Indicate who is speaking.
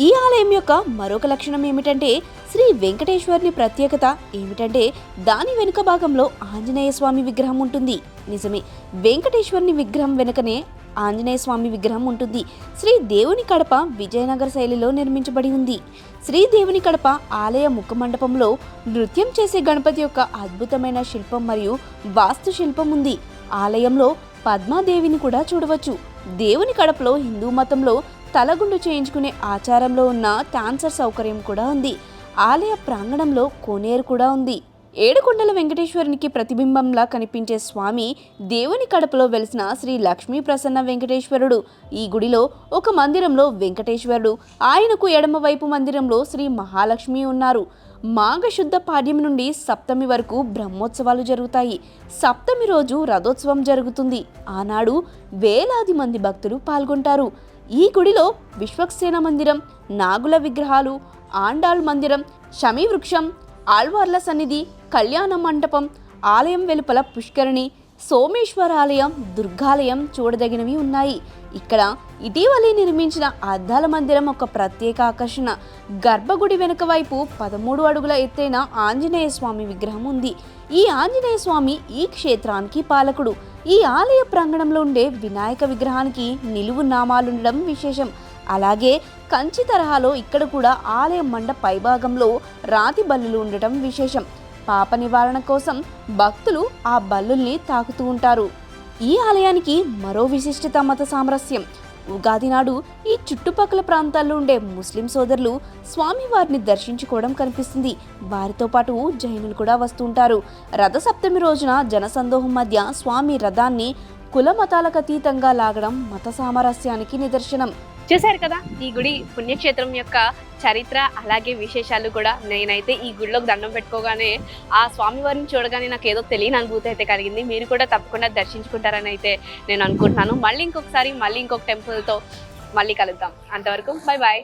Speaker 1: ఈ ఆలయం యొక్క మరొక లక్షణం ఏమిటంటే శ్రీ వెంకటేశ్వరుని ప్రత్యేకత ఏమిటంటే దాని వెనుక భాగంలో ఆంజనేయ స్వామి విగ్రహం ఉంటుంది. నిజమే వెంకటేశ్వరుని విగ్రహం వెనుకనే ఆంజనేయ స్వామి విగ్రహం ఉంటుంది. శ్రీ దేవుని కడప విజయనగర శైలిలో నిర్మించబడి ఉంది. శ్రీ దేవుని కడప ఆలయ ముఖ మండపంలో నృత్యం చేసే గణపతి యొక్క అద్భుతమైన శిల్పం మరియు వాస్తు శిల్పం ఉంది. ఆలయంలో పద్మాదేవిని కూడా చూడవచ్చు. దేవుని కడపలో హిందూ మతంలో తలగుండు చేయించుకునే ఆచారంలో ఉన్న క్యాన్సర్ సౌకర్యం కూడా ఉంది. ఆలయ ప్రాంగణంలో కోనేరు కూడా ఉంది. ఏడుకొండల వెంకటేశ్వరునికి ప్రతిబింబంలా కనిపించే స్వామి దేవుని కడపలో వెలిసిన శ్రీ లక్ష్మీ ప్రసన్న వెంకటేశ్వరుడు. ఈ గుడిలో ఒక మందిరంలో వెంకటేశ్వరుడు. ఆయనకు ఎడమవైపు మందిరంలో శ్రీ మహాలక్ష్మి ఉన్నారు. మాఘశుద్ధ పాడ్యం నుండి సప్తమి వరకు బ్రహ్మోత్సవాలు జరుగుతాయి. సప్తమి రోజు రథోత్సవం జరుగుతుంది. ఆనాడు వేలాది మంది భక్తులు పాల్గొంటారు. ఈ గుడిలో విశ్వక్సేన మందిరం నాగుల విగ్రహాలు ఆండాళ్ మందిరం శమీవృక్షం ఆళ్వార్ల సన్నిధి కళ్యాణ మంటపం ఆలయం వెలుపల పుష్కరిణి సోమేశ్వర ఆలయం దుర్గాలయం చూడదగినవి ఉన్నాయి. ఇక్కడ ఇటీవలే నిర్మించిన అద్దాల మందిరం ఒక ప్రత్యేక ఆకర్షణ. గర్భగుడి వెనుక వైపు పదమూడు అడుగుల ఎత్తైన ఆంజనేయ స్వామి విగ్రహం ఉంది. ఈ ఆంజనేయ స్వామి ఈ క్షేత్రానికి పాలకుడు. ఈ ఆలయ ప్రాంగణంలో ఉండే వినాయక విగ్రహానికి నిలువు నామాలుండడం విశేషం. అలాగే కంచి తరహాలో ఇక్కడ కూడా ఆలయ మండ పైభాగంలో రాతి బల్లులు ఉండటం విశేషం. పాప నివారణ కోసం భక్తులు ఆ బల్లుల్ని తాకుతూ ఉంటారు. ఈ ఆలయానికి మరో విశిష్టత మత సామరస్యం ఉగాది నాడు ఈ చుట్టుపక్కల ప్రాంతాల్లో ఉండే ముస్లిం సోదరులు స్వామివారిని దర్శించుకోవడం కనిపిస్తుంది. వారితో పాటు జైనులు కూడా వస్తుంటారు రథసప్తమి రోజున జనసందోహం మధ్య స్వామి రథాన్ని కుల మతాలకు అతీతంగా లాగడం మత సామరస్యానికి నిదర్శనం.
Speaker 2: చూశారు కదా ఈ గుడి పుణ్యక్షేత్రం యొక్క చరిత్ర అలాగే విశేషాలు కూడా. నేనైతే ఈ గుడిలోకి దండం పెట్టుకోగానే ఆ స్వామివారిని చూడగానే నాకు ఏదో తెలియని అనుభూతి అయితే కలిగింది. మీరు కూడా తప్పకుండా దర్శించుకుంటారని అయితే నేను అనుకుంటున్నాను. మళ్ళీ ఇంకొకసారి మళ్ళీ ఇంకొక టెంపుల్తో మళ్ళీ కలుద్దాం. అంతవరకు బాయ్ బాయ్